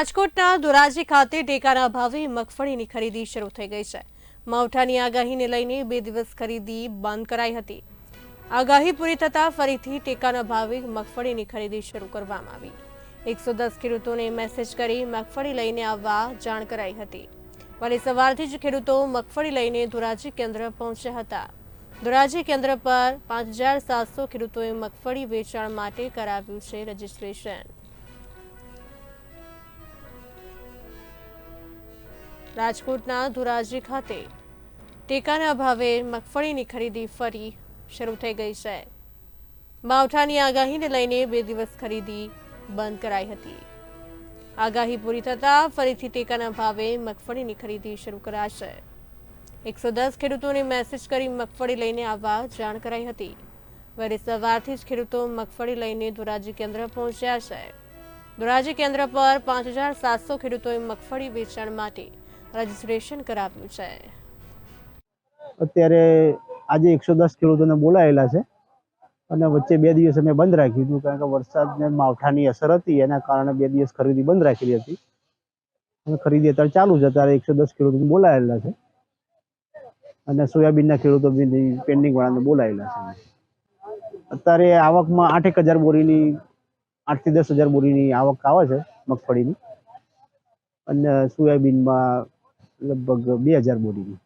રાજકોટના ધોરાજી ખાતે ટેકાના ભાવે મગફળીની ખરીદી શરૂ થઈ ગઈ છે. માવઠાની આગાહીને લઈને બે દિવસ ખરીદી બંધ કરાઈ હતી. આગાહી પૂરી થતાં ફરીથી ટેકાના ભાવે મગફળીની ખરીદી શરૂ કરવામાં આવી. એકસો દસ ખેડૂતોને મેસેજ કરી મગફળી લઈને આવવા જાણ કરાઈ હતી. વળી સવારથી જ ખેડૂતો મગફળી લઈને ધોરાજી કેન્દ્ર પહોંચ્યા હતા. ધોરાજી કેન્દ્ર પર પાંચ હજાર સાતસો ખેડૂતોએ મગફળી વેચાણ માટે કરાવ્યું છે રજીસ્ટ્રેશન. રાજકોટના ધોરાજી ખાતે. ટેકાના ભાવે મગફળીની ખરીદી ફરી શરૂ થઈ ગઈ છે. માવઠાની આગાહીને લઈને બે દિવસ ખરીદી બંધ કરાઈ હતી. આગાહી પૂરી થતાં ફરીથી ટેકાના ભાવે મગફળીની ખરીદી શરૂ કરાશે. એકસો દસ ખેડૂતોને મેસેજ કરી મગફળી લઈને આવવા જાણ કરાઈ હતી. વહેલી સવારથી જ ખેડૂતો મગફળી લઈને ધોરાજી કેન્દ્ર પહોંચ્યા છે. ધોરાજી કેન્દ્ર પર પાંચ હજાર સાતસો ખેડૂતોએ મગફળી વેચાણ માટે રજીસ્ટ્રેશન કરાવ્યું છે. અત્યારે આજે એકસો દસ ખેડૂતોને બોલાયેલા છે અને વચ્ચે બે દિવસ અમે બંધ રાખ્યું હતું કારણ કે વરસાદને માવઠાની અસર હતી, એના કારણે બે દિવસ ખરીદી બંધ રાખેલી હતી. અને ખરીદી અત્યારે ચાલુ છે, અત્યારે એકસો દસ ખેડૂતોને બોલાયેલા છે અને સોયાબીનના ખેડૂતો પેન્ડિંગ વાળાને બોલાયેલા છે. અત્યારે આવકમાં આઠેક હજાર બોરીની, આઠથી દસ હજાર બોરીની આવક આવે છે મગફળીની અને સોયાબીનમાં લગભગ બે હજાર બોરીની